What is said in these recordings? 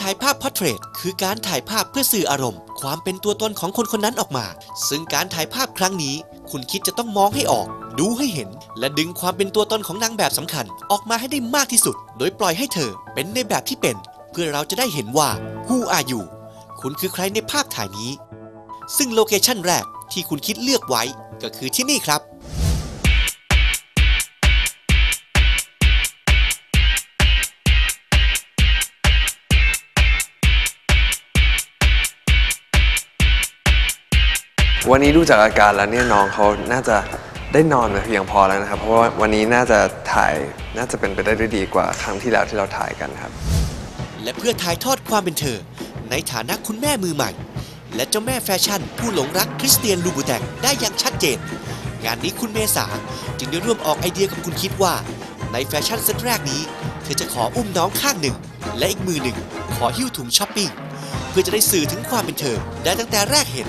ถ่ายภาพพอร์เทรตคือการถ่ายภาพเพื่อสื่ออารมณ์ ความเป็นตัวตนของคนคนนั้นออกมา ซึ่งการถ่ายภาพครั้งนี้ คุณคิดจะต้องมองให้ออก ดูให้เห็น และดึงความเป็นตัวตนของนางแบบสำคัญ ออกมาให้ได้มากที่สุด โดยปล่อยให้เธอ เป็นในแบบที่เป็น เพื่อเราจะได้เห็นว่า who are you คุณคือใครในภาพถ่ายนี้ ซึ่งโลเคชั่นแรกที่คุณคิดเลือกไว้ก็คือที่นี่ครับ วันนี้ดูจากอาการแล้วเนี่ยน้องเขาน่าจะได้นอนมาเพียงพอแล้วนะครับ เพราะว่าวันนี้น่าจะถ่ายน่าจะเป็นไปได้ด้วยดีกว่าครั้งที่แล้วที่เราถ่ายกันครับ และเพื่อถ่ายทอดความเป็นเธอ ในฐานะคุณแม่มือใหม่ และเจ้าแม่แฟชั่น ผู้หลงรักคริสเตียนลูบูแตงได้อย่างชัดเจน งานนี้คุณเมษาจึงได้ร่วมออกไอเดียกับคุณคิดว่า ในแฟชั่นเซตแรกนี้ เธอจะขออุ้มน้องข้างหนึ่ง และอีกมือหนึ่ง ขอหิ้วถุงช้อปปิ้งเพื่อจะได้สื่อถึงความเป็นเธอได้ตั้งแต่แรกเห็น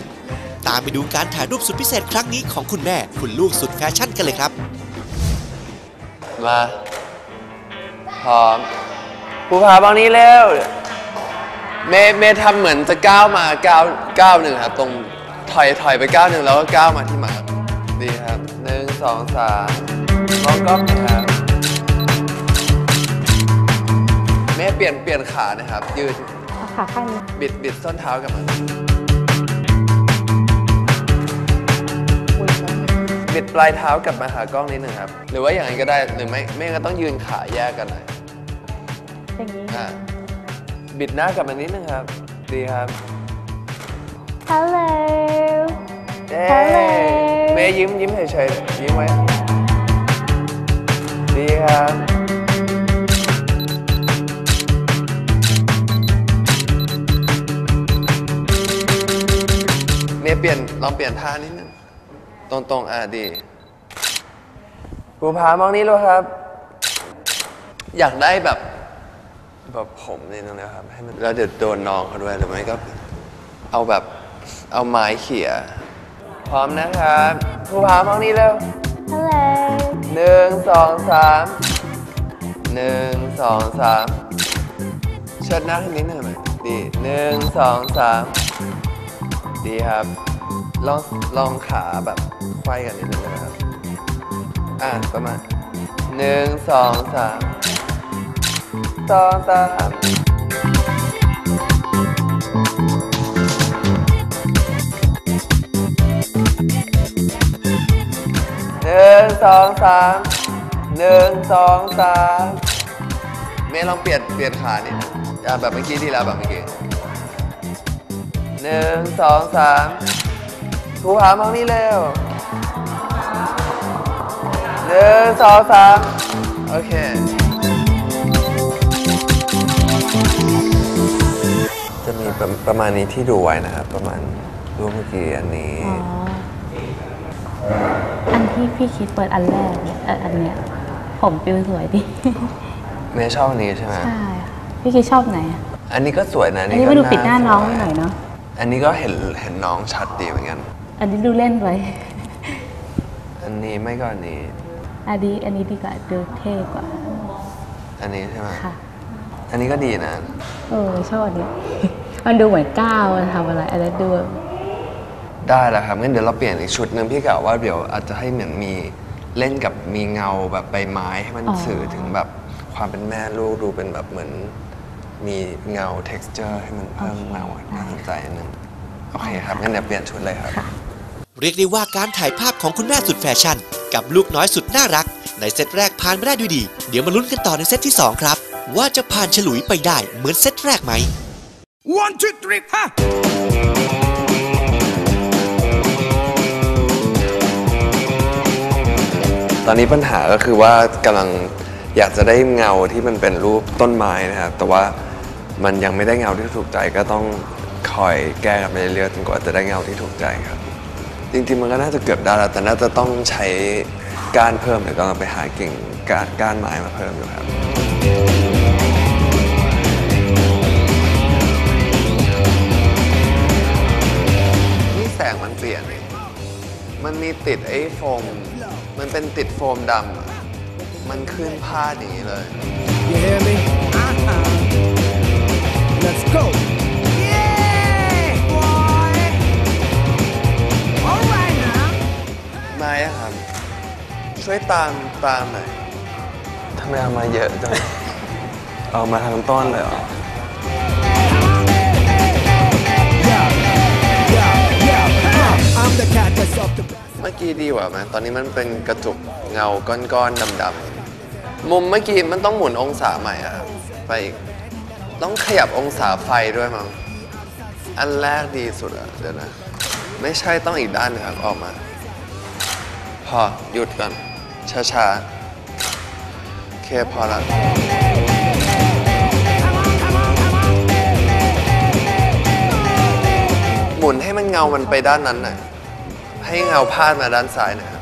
ตามไปดูการถ่ายรูปสุดพิเศษครั้งนี้ของคุณแม่คุณลูกสุดแฟชั่นกันเลยครับ มาพร้อมภูผาบางนี้เร็วเมย์เมย์ทำเหมือนจะก้าวมาก้าวก้าวหนึ่งครับตรงถอยถอยไปก้าวหนึ่งแล้วก็ก้าวมาที่หมาครับดีครับหนึ่งสองสามมองกล้องนะครับเมย์เปลี่ยนเปลี่ยนขานะครับ ยืนเอาขาข้างนี้บิดบิดส้นเท้ากลับมา ดปลายเท้ากลับมาหากล้องนิดหนึ่งครับ หรือว่าอย่างไรก็ได้หรือไม่ไม่งั้นก็ต้องยืนขาแยกกันหน่อยอย่างนี้อะบิดหน้ากลับมานิดนึงครับ ดีครับฮัลโหลเย้ฮัลโหลเมย์ยิ้มยิ้มเฉยๆยิ้มไว้ดีครับ เมย์เปลี่ยนลองเปลี่ยนท่านิดนึง ตรงๆอะดีภูผามองนี้เลยครับ อยากได้แบบแบบผมนี่นึงนะครับให้มันแล้วเดี๋ยวโดนน้องเขาด้วยหรือไม่ก็ เอาแบบเอาไม้เขี่ยพร้อมนะครับภูผามองนี้เร็วฮัลโหลหนึ่งสองสามหนึ่งสองสามเชิดหน้าขึ้นนิดหนึ่งไหมดีหนึ่งสองสามดีครับลองลองขาแบบ ไขว้กันนิดนึงนะครับ อ่าประมาณหนึ่งสองสามสองสามหนึ่งสองสามหนึ่งสองสามเมย์ลองเปลี่ยนเปลี่ยนขานิดนึงอ่าแบบเมื่อกี้ที่แล้วแบบเมื่อกี้หนึ่งสองสามภูผามองนี่เร็ว หนึ่งสองสามโอเค จะมีประประมาณนี้ที่ดูไว้นะครับ ประมาณรูปเมื่อกี้อันนี้ อ๋อ อันที่พี่คิดเปิดอันแรกเนี่ยเอออันเนี้ยผมปิวสวยดี เมย์ชอบอันนี้ใช่ไหม ใช่ค่ะพี่คิดชอบไหนอะ อันนี้ก็สวยนะอันนี้มาดูปิดหน้าน้องสวยหน่อยเนาะอันนี้ก็เห็นเห็นน้องชัดดีเหมือนกัน อันนี้ดูเล่นไปอันนี้ไม่ก็อันนี้ อันนี้อันนี้ดีกว่าดูเท่กว่า อันนี้ใช่ไหมค่ะ อันนี้ก็ดีนะ เออชอบอันนี้ มันดูเหมือนก้าวมันทำอะไรอะไรดูได้แล้วครับงั้นเดี๋ยวเราเปลี่ยนอีกชุดหนึ่งพี่กะว่าเดี๋ยวอาจจะให้เหมือนมีเล่นกับมีเงาแบบใบไม้ให้มันอ๋อสื่อถึงแบบความเป็นแม่ลูกดูเป็นแบบเหมือน มีเงา texture ให้มันเพิ่มเงาน่าสนใจอันหนึงโอเคครับงั้นเดี๋ยวเปลี่ยนชุดเลยครับ เรียกได้ว่าการถ่ายภาพของคุณแม่สุดแฟชั่น กับลูกน้อยสุดน่ารัก ในเซตแรกผ่านไปได้ด้วยดี เดี๋ยวมาลุ้นกันต่อในเซตที่ 2 ครับ ว่าจะผ่านฉลุยไปได้เหมือนเซตแรกไหม One, two, three, ha! ตอนนี้ปัญหาก็คือว่ากำลังอยากจะได้เงาที่มันเป็นรูปต้นไม้นะครับ แต่ว่ามันยังไม่ได้เงาที่ถูกใจก็ต้องคอยแก้กันไปเรื่อยๆจนกว่าจะได้เงาที่ถูกใจครับ จริงๆมันก็น่าจะเกือบได้แล้วแต่น่าจะต้องใช้ก้านเพิ่มเดี๋ยวก็ต้องไปหากิ่งก้านก้านไม้มาเพิ่มอยู่ครับ นี่แสงมันเปลี่ยนเองมันมีติดไอ้โฟม มันเป็นติดโฟมดำอะมันขึ้นพาดอย่างนี้เลย You hear me? Uh-huh. Let's go. อะครับ ช่วยตามตามหน่อยทำไมเอามาเยอะจัง เอามาทั้งต้นเลยเหรอ I'm the cat that's off the เมื่อกี้ดีกว่าไหมตอนนี้มันเป็นกระจุกเงาก้อนๆดำๆมุมเมื่อกี้มันต้องหมุนองศาใหม่อะครับไปอีกต้องขยับองศาไฟด้วยมั้งอันแรกดีสุดอะเดี๋ยวนะ ไม่ใช่ต้องอีกด้านหนึงครับออกมาพ อ หยุดก่อน ช้าๆ โอเค พอละหมุนให้มันเงามันไปด้านนั้นหน่อยให้เงาพาดมาด้านซ้ายหนะครับ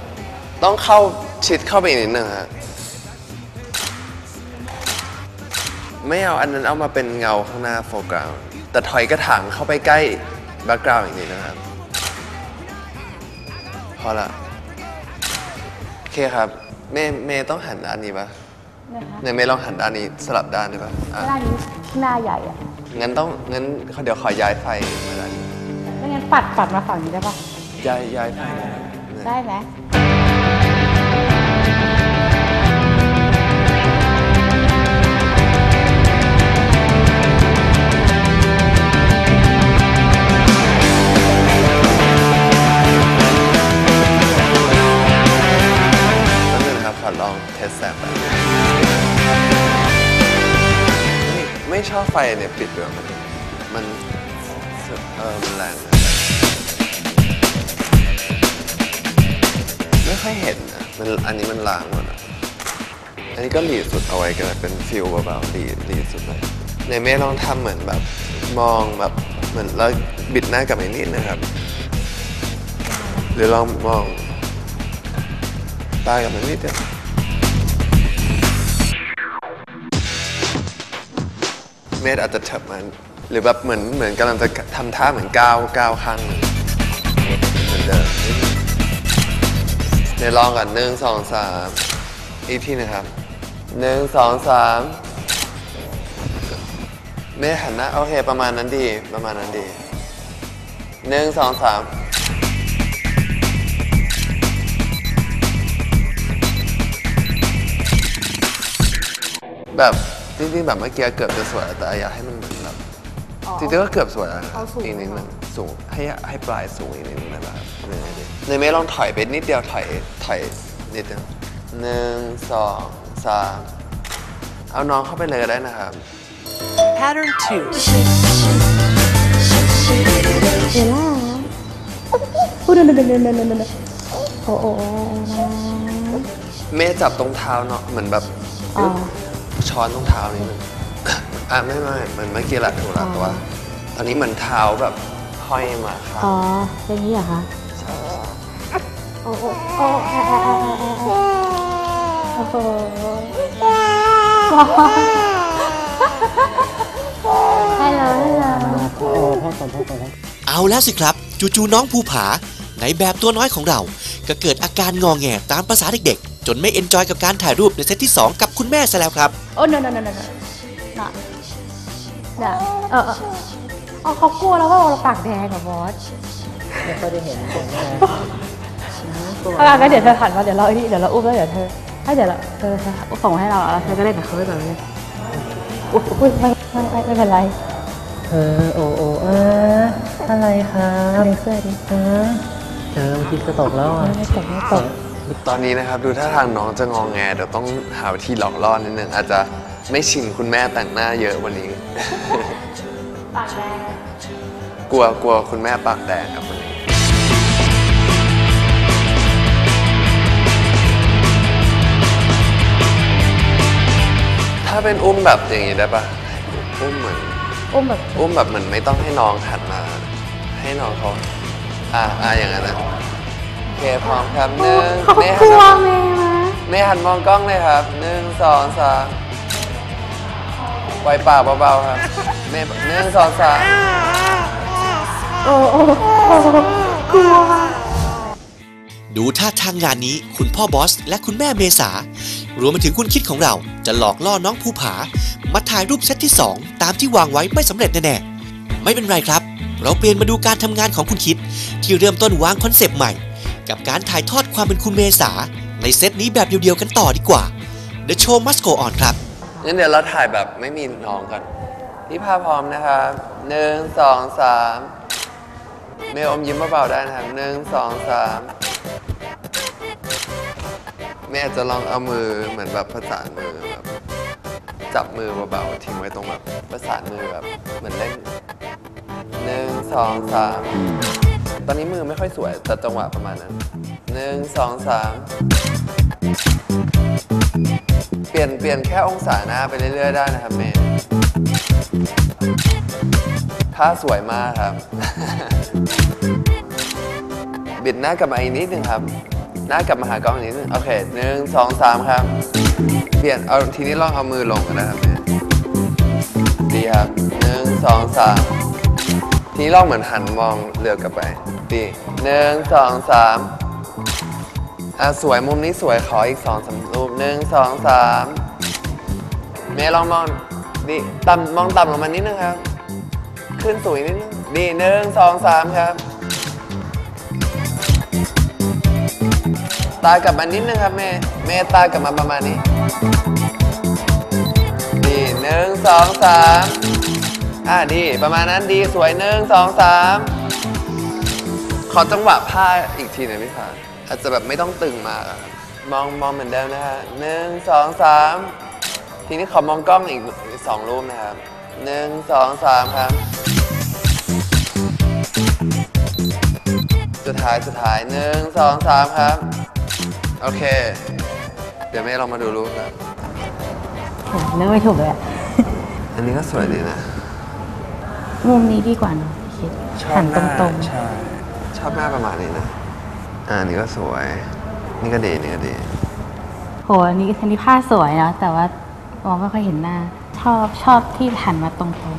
ต้องเข้าชิดเข้าไปอีกนิดนึงฮะไม่เอาอันนั้นเอามาเป็นเงาข้างหน้าโฟกัสแต่ถอยกระถางเข้าไปใกล้แบ็กกราวด์อีกนิดนะครับพอละ เคครับเมย์เมย์ต้องหันด้านนี้ปะนะคะเนี่ยเมย์ลองหันด้านนี้สลับด้านได้ปะอะหน้านี้หน้าใหญ่อะงั้นต้องงั้นเดี๋ยวขอย้ายไฟมาด้านนี้ไม่งั้นปัดปัดมาฝั่งนี้ได้ปะย้ายย้ายไฟนะครับเนี่ยได้ไหม อลองเทสแซมไปไม่ไม่ชอบไฟเนี่ยปิดด้วยมัน มัน เออมันแรงนะไม่ค่อยเห็นนะมันอันนี้มันลางหมดอะอันนี้ก็หลีดสุดเอาไว้ก็ได้เป็นฟิลเบาๆหลีดหลีดสุดเลยในเมย์ลองทำเหมือนแบบ มองแบบเหมือนแล้วบิดหน้ากลับไปนิดนะครับ หรือลองมองตากับมันนิดเดียว เมธอาจจะเถิบมันหรือแบบเหมือนเหมือนกำลังจะทำท่าเหมือนก้าวก้าวข้างหนึ่งเหมือนเดิมเดี๋ยวลองกันหนึ่งสองสามอีกทีนะครับหนึ่งสองสามเมธหันหน้าโอเค ประมาณนั้นดีประมาณนั้นดีหนึ่งสองสามแบบ จริงๆแบบเมื่อกี้เกือบจะสวยแต่อยากให้มันเหมือนแบบจริงๆก็เกือบสวยแล้วนะอีกนิดนึงสูงให้ให้ปลายสูงอีกนิดนึงนะครับในในเมย์ลองถอยไปนิดเดียวถอยถอยนิดเดียวหนึ่งสองสามเอาน้องเข้าไปเลยก็ได้นะครับ Pattern 2. เอล่าพูดเดินเดินเดินเดินเดินเดินโอ้โอ้โอ้เมย์จับตรงเท้าเนาะเหมือนแบบ อ๋อ ช้อนตรงเท้านิดนึงอะไม่ไม่เหมือนเมื่อกี้แหละถูกแล้วแต่ว่าตอนนี้เหมือนเท้าแบบห้อยมาครับอ๋ออย่างนี้เหรอคะโอ้โอ้โอ้โอ้โอ้ฮัลโหลฮัลโหลเอาแล้วสิครับ จู่ๆน้องภูผา ในแบบตัวน้อยของเรา ก็เกิดอาการงอแงตามภาษาเด็กๆ จนไม่เอนจอยกับการถ่ายรูปในเซตที่ 2 กับคุณแม่ซะแล้วครับ โอ้ no no no no no น่ะน่ะเออเออเออเขากลัวแล้วว่าเราปากแดงกับบอสไม่ค่อยได้เห็นผมแน่เอาล่ะงั้นเดี๋ยวเธอหันมาเดี๋ยวเราไอ้นี่เดี๋ยวเราอุ้มแล้วเดี๋ยวเธอให้เดี๋ยวเราเธอเธอส่งมาให้เราแล้วเธอก็เล่นกับเขาไปแบบนี้อุ๊ยอุ๊ยไม่ไม่ไม่ไม่เป็นไรเออโอโอเอออะไรครับเลเซอร์ดิเออเจอเมื่อกี้จะตกแล้วอะไม่ตกไม่ตก ตอนนี้นะครับดูท่าทางน้องจะงองแงเดี๋ยวต้องหาวิธีหลอกล่อนิดนึงอาจจะไม่ชินคุณแม่แต่งหน้าเยอะวันนี้ ปากแดงกลัวกลัวคุณแม่ปากแดงครับวันนี้ ถ้าเป็นอุ้มแบบอย่างนี้ได้ปะอุ้มเหมือนอุ้มแบบอุ้มแบบเหมือนไม่ต้องให้น้องหันมา ให้น้องเขาอ่าอ่าอย่างนั้นนะโอ เคพร้อมครับหนึ่งเขาแม่กลัวหันแม่มะแม่หันมองกล้องเลยครับหนึ่งสองสามปล่อยปากเบาๆครับแม่หนึ่งสองสามโอ้โอ้โอ้กลัวดูท่าทางงานนี้คุณพ่อบอส และคุณแม่เมษารวมไปถึงคุณคิดของเราจะหลอกล่อน้องภูผา มาถ่ายรูปเซตที่ 2 ตามที่วางไว้ไม่สำเร็จแน่ๆ ไม่เป็นไรครับ เราเปลี่ยนมาดูการทำงานของคุณคิด ที่เริ่มต้นวางคอนเซปต์ใหม่ กับการถ่ายทอดความเป็นคุณเมษา ในเซตนี้แบบเดียวๆกันต่อดีกว่า The Show Must Go On ครับ งั้นเดี๋ยวเราถ่ายแบบไม่มีน้องกันพี่พาพร้อมนะครับหนึ่งสองสามเมลอมยิ้มเบาๆได้นะครับหนึ่งสองสามแม่อาจจะลองเอามือเหมือนแบบประสานมือแบบจับมือเบาๆทิ้งไว้ตรงแบบประสานมือแบบเหมือนเล่นหนึ่งสองสาม อนนี้มือไม่ค่อยสวยแต่จังหวะประมาณนั้นหนึ่งสองสามเปลี่ยนเปลี่ยนแค่องศาหน้าไปเรื่อย ๆ ได้นะครับเมย์ท่าสวยมากครับ บิดหน้ากลับมาอีกนิดนึงครับ หน้ากลับมาหากล้องอีกนิดนึงโอเคหนึ่งสองสามครับ เปลี่ยนเอาทีนี้ลองเอามือลงกันนะครับเมย์ดีครับหนึ่งสองสามทีนี้ลองเหมือนหันมองเรือกลับไป ดีหนึ่งสองสามอะสวยมุมนี้สวยขออีกสองสามรูปหนึ่งสองสามเมย์ลองมองดีต่ำมองต่ำลงมานิดนึงครับ ขึ้นสูงอีกนิดนึงดีหนึ่งสองสามครับ ตากลับมานิดนึงครับเมย์เมย์ตากลับมาประมาณนี้ดีหนึ่งสองสามอะดีประมาณนั้นดีสวยหนึ่งสองสาม ขอจังหวะผ้าอีกทีหน่อยพี่ฟ้าอาจจะแบบไม่ต้องตึงมากอะครับมองมองเหมือนเดิมนะฮะหนึ่งสองสามทีนี้ขอมองกล้องอีกอีกสองรูปนะครับหนึ่งสองสามครับ สุดท้ายสุดท้ายหนึ่งสองสามครับ โอเค เดี๋ยวแม่ลองมาดูรูปครับ โหเลือกไม่ถูกเลยอะอันนี้ก็สวยดีนะ มุมนี้ดีกว่าเนอะคิดหันตรงใช่ ชอบหน้าประมาณนี้นะ อ่าอันนี้ก็สวย นี่ก็ดีนี่ก็ดีๆโหอันนี้อันนี้ผ้าสวยนะแต่ว่ามองไม่ค่อยเห็นหน้า ชอบชอบที่หันมาตรง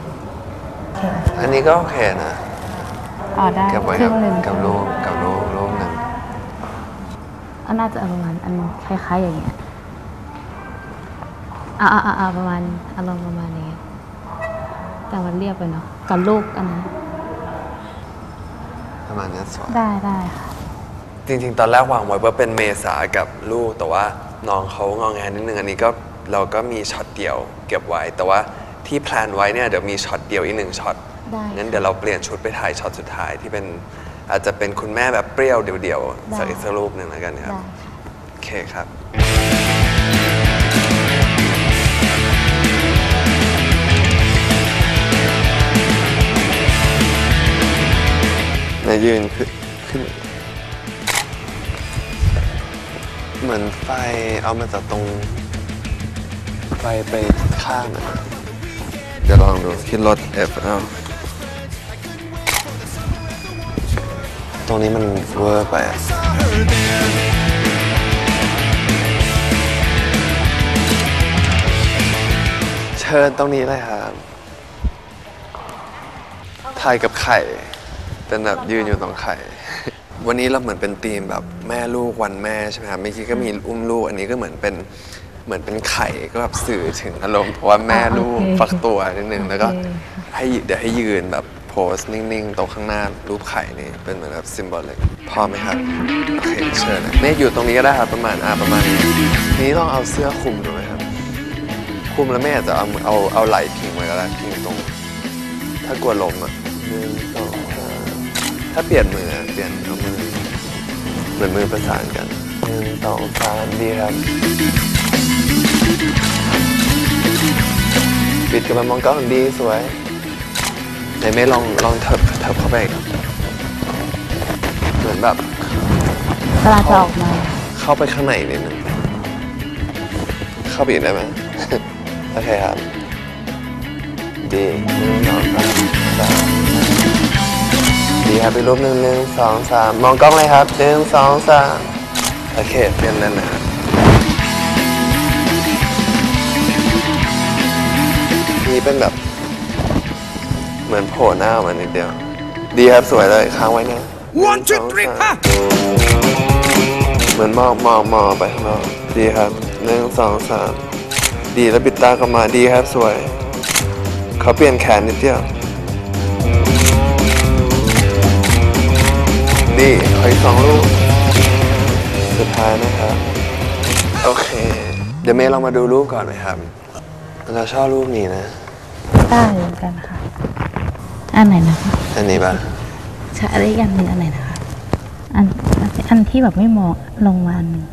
ๆอันนี้ก็โอเคนะอ๋อได้เก็บไว้คกัรึ่บงหนึ่งกับรูปกับรูปรูปหนึ่งอันน่าจะเอาประมาณอันคล้ายๆอย่างเงี้ยอ่าอ่าอ่าประมาณอารมณ์ประมาณนี้แต่มันเรียบไปเนาะกับลูกอันนั้น ประมาณนี้สวย ได้ได้ค่ะ จริง ๆ ตอนแรกวางไว้ว่าเป็นเมษากับลูก แต่ว่าน้องเขางองแงนิดนึงอันนี้ก็เราก็มีช็อตเดียวเก็บไว้ แต่ว่าที่แพลนไว้เนี่ยเดี๋ยวมีช็อตเดียวอีกหนึ่งช็อตได้งั้นเดี๋ยวเราเปลี่ยนชุดไปถ่ายช็อตสุดท้ายที่เป็นอาจจะเป็นคุณแม่แบบเปรี้ยวเดี่ยวๆสักอีกสักรูปหนึ่งแล้วกันครับได้ค่ะโอเคครับ นายยืนขึ้นขึ้น เหมือนไฟเอามาจากตรงไฟไปข้างอะเดี๋ยวลองดูขึ้นรถ F เอาตรงนี้มันเวอร์ไปอะเชิญตรงนี้เลยครับ ถ่ายกับไข่ เป็นแบบยืนอยู่ตรงไข่ วันนี้เราเหมือนเป็นธีมแบบแม่ลูกวันแม่ใช่ไหมครับเมื่อกี้ก็มีอุ้มลูก อันนี้ก็เหมือนเป็นเหมือนเป็นไข่ก็แบบสื่อถึงอารมณ์เพราะว่าแม่ลูกโอเคฟักตัวนิดนึงแล้วก็โอเคให้เดี๋ยวให้ยืนแบบโพสนิ่งๆ ตรงข้างหน้ารูปไข่นี่เป็นเหมือนแบบซิมบอลเลยพร้อมไหมครับโอเคเชิญนะเมฆอยู่ตรงนี้ก็ได้ครับประมาณอ่าประมาณนี้ทีนี้ต้องเอาเสื้อคลุมดูไหมครับคุมแล้วแม่อาจจะเอาเอาเอาไหล่พิงไว้ก็ได้พิงตรง ถ้ากลัวล้มอะหนึ่งสองสาม ถ้าเปลี่ยนมืออะเปลี่ยนเอามือเหมือนมือประสานกันหนึ่งสองสามดีครับปิดกับมันมองกล้องดีสวยไหนไม่ลองลองเถิบเถิบเข้าไปอีกเหมือนแบบเวลาจะออกมา เข้าไปข้างในนิดนึงเข้าไปอีกได้ไหมโอเคครับดีหนึ่งสองสามสาม ดีครับไปรูปหนึ่งหนึ่งสองสามมองกล้องเลยครับหนึ่งสองสามโอเคเปลี่ยนนั่นนะครับนี่เป็นแบบ เหมือนโผล่หน้าออกมานิดเดียว ดีครับสวยเลยค้างไว้นะ One, two, three, เหมือนมองมองมองไปข้างนอกดีครับหนึ่งสองสามดีแล้วปิดตากลับมาดีครับสวย เขาเปลี่ยนแขนนิดเดียว ดีขออีกสองลูก สุดท้ายนะครับ โอเค เดี๋ยวเมย์ลองมาดูรูปก่อนไหมครับ เราชอบรูปนี้นะ ได้เหมือนกันค่ะ อันไหนนะคะ อันนี้ปะใช่อะไรอีกอันหนึ่งอันไหนนะคะ อันอันที่แบบไม่มองลงมาอันหนึ่ง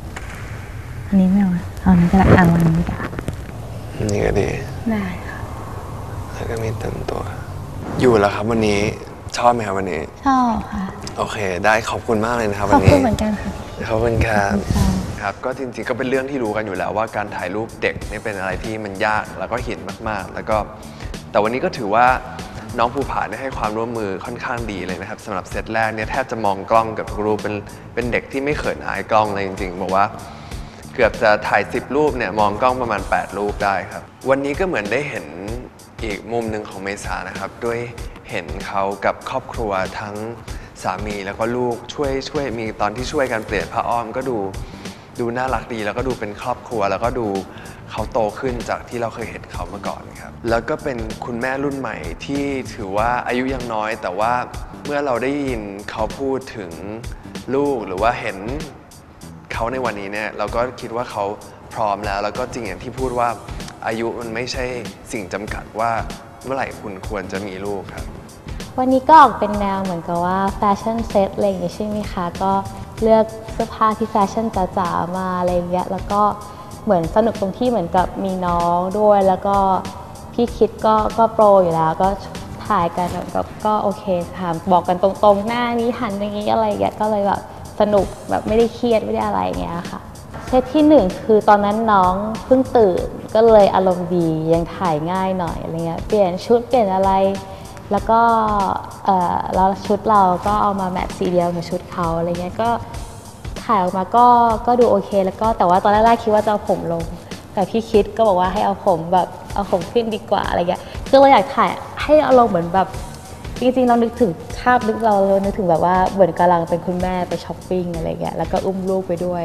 อันนี้ไม่เอาอะเอาอันนี้ก็ได้เอาอันนี้กว่าอันนี้ก็ดี ได้ค่ะ แล้วก็มีเต็มตัว อยู่แล้วครับวันนี้ ชอบไหมครับวันนี้ ชอบค่ะ โอเค ได้ขอบคุณมากเลยนะครับขวัอบนคุนี้ณเหมือนกันค่ะ ขอบคุณครับค่ะครับ ก็จริงๆ ก็เป็นเรื่องที่รู้กันอยู่แล้วว่าการถ่ายรูปเด็กเนี่ยเป็นอะไรที่มันยากแล้วก็หินมากๆ แล้วก็แต่วันนี้ก็ถือว่าน้องภูผาเนี่ยให้ความร่วมมือค่อนข้างดีเลยนะครับสำหรับเซตแรกเนี่ยแทบจะมองกล้องกับทุกรูปเป็นเป็นเด็กที่ไม่เขินอายกล้องเลยจริงๆบอกว่า เกือบจะถ่าย 10 รูปเนี่ยมองกล้องประมาณ 8 รูปได้ครับ วันนี้ก็เหมือนได้เห็นอีกมุมหนึ่งของเมษานะครับ ด้วย เห็นเขากับครอบครัวทั้งสามีแล้วก็ลูกช่วยช่วยมีตอนที่ช่วยกันเปลี่ยนผ้าอ้อมก็ดูดูน่ารักดีแล้วก็ดูเป็นครอบครัวแล้วก็ดูเขาโตขึ้นจากที่เราเคยเห็นเขาเมื่อก่อนครับ แล้วก็เป็นคุณแม่รุ่นใหม่ที่ถือว่าอายุยังน้อย แต่ว่าเมื่อเราได้ยินเขาพูดถึงลูกหรือว่าเห็นเขาในวันนี้เนี่ยเราก็คิดว่าเขาพร้อมแล้ว แล้วก็จริงอย่างที่พูดว่าอายุมันไม่ใช่สิ่งจำกัดว่าเมื่อไหร่คุณควรจะมีลูกครับ วันนี้ก็ออกเป็นแนวเหมือนกับว่าแฟชั่นเซ็ตอะไรอย่างงี้ใช่ไหมคะ ก็เลือกเสื้อผ้าที่แฟชั่นจ๋าๆมาอะไรอย่างเงี้ยแล้วก็เหมือนสนุกตรงที่เหมือนกับมีน้องด้วย แล้วก็พี่คิดก็ก็โปรอยู่แล้วก็ถ่ายกันแบบก็โอเคถามบอกกันตรงๆ หน้านี้หันอย่างนี้อะไรอย่างเงี้ยก็เลยแบบสนุกแบบไม่ได้เครียดไม่ได้อะไรอย่างเงี้ยค่ะเซตที่หนึ่งคือตอนนั้นน้องเพิ่งตื่นก็เลยอารมณ์ดียังถ่ายง่ายหน่อยอะไรเงี้ยเปลี่ยนชุดเปลี่ยนอะไร แล้วก็เอ่อแล้วชุดเราก็เอามาแมทสีเดียวกับชุดเขาอะไรเงี้ยก็ถ่ายออกมาก็ก็ดูโอเค แล้วก็แต่ว่าตอนแรกๆคิดว่าจะเอาผมลง แต่พี่คิดก็บอกว่าให้เอาผมแบบเอาผมขึ้นดีกว่าอะไรเงี้ยก็เลยอยากถ่ายให้เอารมณ์เหมือนแบบจริงๆเรานึกถึงภาพนึกเราเรานึกถึงแบบว่าเหมือนกำลังเป็นคุณแม่ไปช้อปปิ้งอะไรเงี้ยแล้วก็อุ้มลูกไปด้วย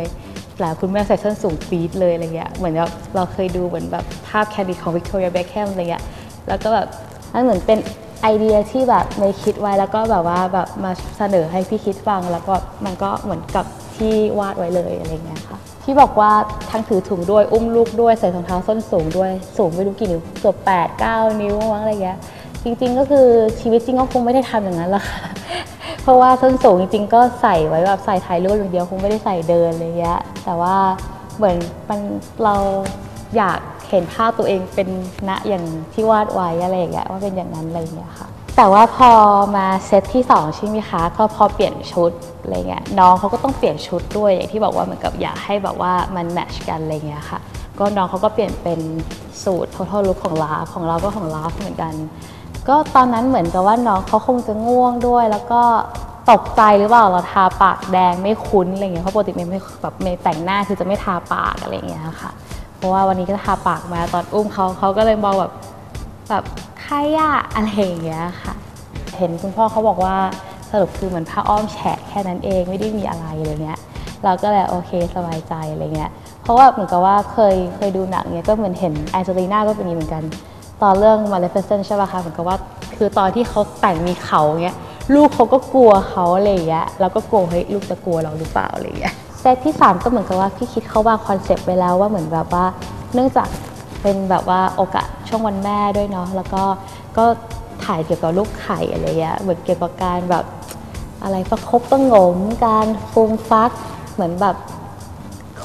หลายคุณแม่ใส่ส้นสูงปี๊ดเลยอะไรเงี้ยเหมือนแบบเราเคยดูเหมือนแบบภาพแคนดี้ของวิกตอเรียเบคแฮมอะไรเงี้ยแล้วก็แบบมันเหมือนเป็น ไอเดียที่แบบในคิดไว้แล้วก็แบบว่าแบบมาเสนอให้พี่คิดฟัง แล้วก็มันก็เหมือนกับที่วาดไว้เลยอะไรเงี้ยค่ะที่บอกว่าทั้งถือถุงด้วยอุ้มลูกด้วยใส่รองเท้าส้นสูงด้วยสูงไม่รู้กี่นิ้วเกือบแปดเก้านิ้วมั้งอะไรเงี้ยจริง ๆ ก็คือชีวิตจริงก็คงไม่ได้ทำอย่างนั้นหรอกค่ะเพราะว่าส้นสูงจริงๆก็ใส่ไว้แบบใส่ถ่ายรูปอย่างเดียวคงไม่ได้ใส่เดินอะไรเงี้ยแต่ว่าเหมือนมันเราอยาก เห็นภาพตัวเองเป็นณอย่างที่วาดไว้อะไรอย่างเงี้ยว่าเป็นอย่างนั้นอะไรอย่างเงี้ยค่ะ แต่ว่าพอมาเซตที่สองใช่ไหมคะก็พอเปลี่ยนชุดอะไรเงี้ยน้องเขาก็ต้องเปลี่ยนชุดด้วยอย่างที่บอกว่าเหมือนกับอยากให้แบบว่ามันแมทชกันอะไรเงี้ยค่ะก็น้องเขาก็เปลี่ยนเป็นสูตร total look ของลาฟของเราก็ของลาฟเหมือนกัน ก็ตอนนั้นเหมือนกับว่าน้องเขาคงจะง่วงด้วย แล้วก็ตกใจหรือเปล่าเราทาปากแดงไม่คุ้นอะไรเงี้ยเพราะปกติเมย์ไม่แบบเมย์แต่งหน้าคือจะไม่ทาปากอะไรเงี้ยค่ะ ราะว่าวันนี้ก็ทาปากมาตอนอุ้มเขาเขาก็เลยมองแบบแบบใครอะอะไรอย่างเงี้ยค่ะ เห็นคุณพ่อเขาบอกว่าสรุปคือเหมือนผ้าอ้อมแฉะแค่นั้นเองไม่ได้มีอะไรอะไรเงี้ย เราก็เลยโอเคสบายใจอะไรเงี้ยเพราะว่าเหมือนกับว่าเคยเคยดูหนังเนี้ยก็เหมือนเห็นแองเจลิน่าก็เป็นอย่างนี้เหมือนกัน ตอนเรื่อง Maleficent ใช่ป่ะคะเหมือนกับว่าคือตอนที่เขาแต่งมีเขาเงี้ยลูกเขาก็กลัวเขาอะไรเงี้ยเราก็กลัวเฮ้ยลูกจะกลัวเราหรือเปล่าอะไรเงี้ย เซตที่ 3 ก็เหมือนกับว่าพี่คิดเขาวางคอนเซปต์ไว้แล้วว่าเหมือนแบบว่า เนื่องจากเป็นแบบว่าโอกาสช่วงวันแม่ด้วยเนาะแล้วก็ก็ถ่ายเกี่ยวกับลูกไข่อะไรเงี้ยเหมือนเกี่ยวกับการแบบอะไรประคบประงม การฟูมฟัก เหมือนแบบ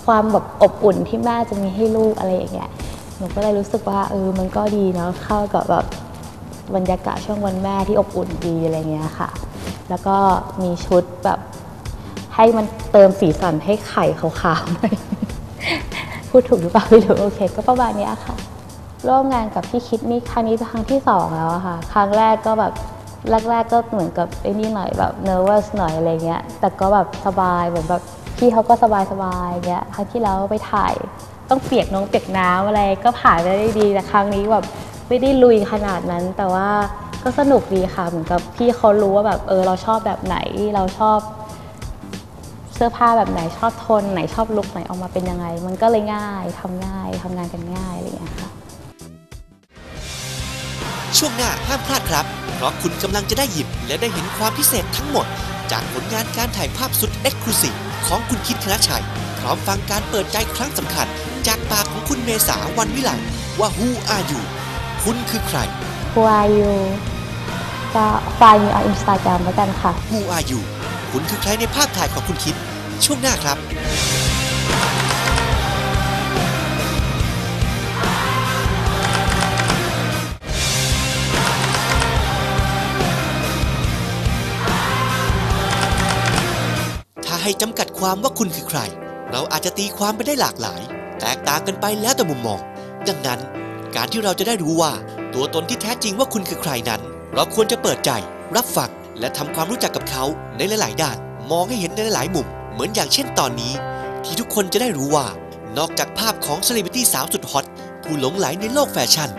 ความแบบอบอุ่นที่แม่จะมีให้ลูกอะไรอย่างเงี้ยหนูก็เลยรู้สึกว่าเออมันก็ดีเนาะเข้ากับแบบบรรยากาศช่วงวันแม่ที่อบอุ่นดีอะไรเงี้ยค่ะ แล้วก็มีชุดแบบ ให้มันเติมสีสันให้ไข่ขาวๆหน่อย พูดถูกหรือเปล่าไม่รู้โอเค ก็ประมาณนี้ค่ะ ร่วมงานกับพี่คิดนี่ครั้งนี้เป็นครั้งที่สองแล้วค่ะ ครั้งแรกก็แบบแรกๆก็เหมือนกับไอ้นี่หน่อยแบบ nervous หน่อยอะไรเงี้ย แต่ก็แบบสบายเหมือนแบบพี่เขาก็สบายสบายเงี้ย ครั้งที่แล้วไปถ่ายต้องเปียกน้องเปียกน้ำอะไรก็ผ่านไปได้ดีแต่ครั้งนี้แบบไม่ได้ลุยขนาดนั้น แต่ว่าก็สนุกดีค่ะเหมือนกับพี่เขารู้ว่าแบบเออเราชอบแบบไหนเราชอบ เสื้อผ้าแบบไหนชอบโทน ไหนชอบลุคไหนออกมาเป็นยังไง มันก็เลยง่ายทำง่ายทำงานกันง่ายอะไรอย่างเงี้ยค่ะช่วงหน้าห้ามพลาดครับ เพราะคุณกำลังจะได้หยิบ และได้เห็นความพิเศษทั้งหมด จากผลงานการถ่ายภาพสุดเอ็กซ์คลูซีฟของคุณคิดคณะชัย พร้อมฟังการเปิดใจครั้งสำคัญ จากปากของคุณเมษาวันวิไลว่า Who are you คุณคือใคร Who are you ก็ find me on Instagram แล้วกันค่ะ Who are you คุณคือใครในภาพถ่ายของคุณคิด ช่วงหน้าครับถ้าให้จำกัดความว่าคุณคือใคร เราอาจจะตีความไปได้หลากหลาย แตกต่างกันไปแล้วแต่มุมมอง ดังนั้น การที่เราจะได้รู้ว่า ตัวตนที่แท้จริงว่าคุณคือใครนั้น เราควรจะเปิดใจ รับฟัง และทำความรู้จักกับเขาในหลาย ๆ ด้าน มองให้เห็นในหลายมุม เหมือนอย่างเช่นตอนนี้ ที่ทุกคนจะได้รู้ว่า นอกจากภาพของเซเลบริตี้สาวสุดฮอตผู้หลงไหลในโลกแฟชั่น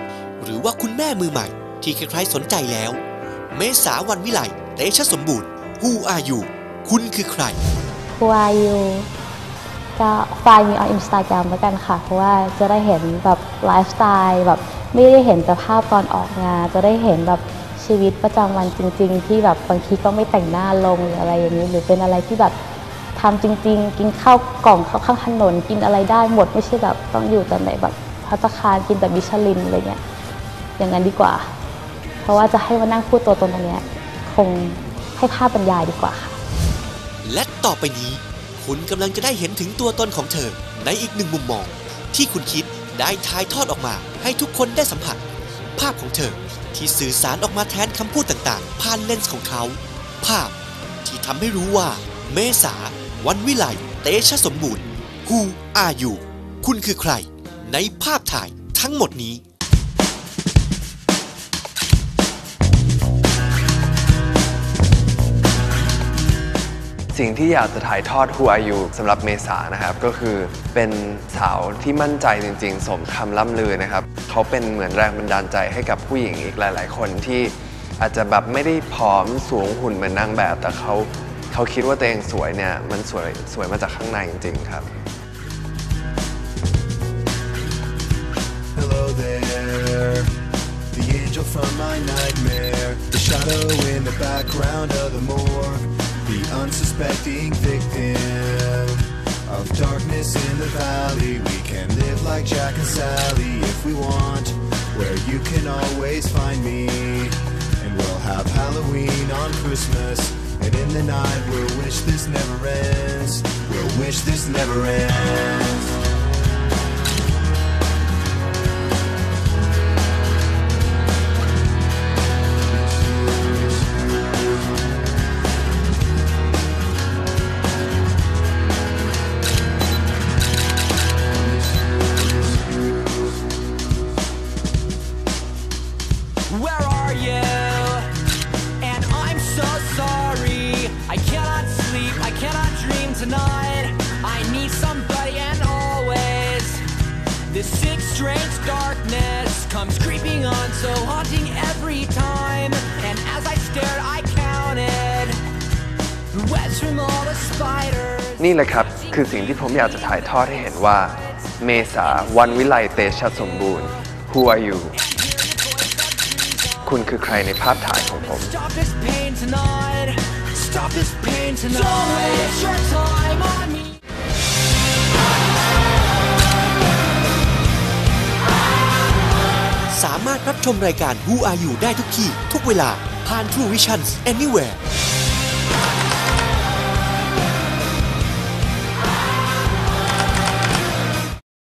หรือว่าคุณแม่มือใหม่ ที่ใครๆสนใจแล้ว เมษาวันวิไลเตชะสมบูรณ์ Who are you คุณคือใคร Who are you ก็ find me on Instagram แล้วกันค่ะ เพราะว่าจะได้เห็นแบบไลฟ์สไตล์แบบไม่ได้เห็นแต่ภาพตอนออกงาน จะได้เห็นแบบ ชีวิตประจำวันจริง ๆ ที่แบบบางทีก็ไม่แต่งหน้าลงหรืออะไรอย่างนี้ หรือเป็นอะไรที่แบบทำจริง ๆ กินข้าวกล่องข้าวข้างถนนกินอะไรได้หมดไม่ใช่แบบต้องอยู่แต่ในแบบพัตตาคารกินแต่มิชลินอะไรเงี้ยอย่างนั้นดีกว่า เพราะว่าจะให้มานั่งพูดตัวตนตรงนี้คงให้ภาพบรรยายดีกว่าค่ะและต่อไปนี้ คุณกำลังจะได้เห็นถึงตัวตนของเธอ ในอีกหนึ่งมุมมอง ที่คุณคิดได้ถ่ายทอดออกมาให้ทุกคนได้สัมผัส ภาพของเธอ ที่สื่อสารออกมาแทนคำพูดต่างๆ ผ่านเลนส์ของเขา ภาพที่ทำให้รู้ว่า เมษา วันวิไลเตชะสมบูรณ์ Who are you คุณคือใคร ในภาพถ่ายทั้งหมดนี้สิ่งที่อยากจะถ่ายทอด Who Are You สำหรับเมษานะครับ ก็คือเป็นสาวที่มั่นใจจริงๆ สมคำล่ำลือนะครับ เขาเป็นเหมือนแรงบันดาลใจให้กับผู้หญิงอีกหลาย ๆ คนที่อาจจะแบบไม่ได้ผอมสูงหุ่นเหมือนนางแบบ แต่เขาเขาคิดว่าตัวเองสวยเนี่ยมันสวยสวยมาจากข้างในจริง ๆ ครับ Hello there, the angel from my nightmare, the shadow in the background of the morgue, the unsuspecting victim of darkness in the valley. We can live like Jack and Sally if we want, where you can always find me. And we'll have Halloween on Christmas, and in the night we'll wish this never ends. We'll wish this never ends. Sick, strange darkness comes creeping on, so haunting every time. And as I stared, I counted the webs from all the spiders. นี่แหละครับ คือสิ่งที่ผมอยากจะถ่ายทอดให้เห็นว่า เมษาวันวิไลเตชะสมบูรณ์ Who are you คุณคือใครในภาพถ่ายของผม Stop this pain tonight. Stop this pain tonight. Don't waste your time on me. สามารถรับชมรายการ Who Are You ได้ทุกที่ ทุกเวลาผ่าน True Vision Anywhere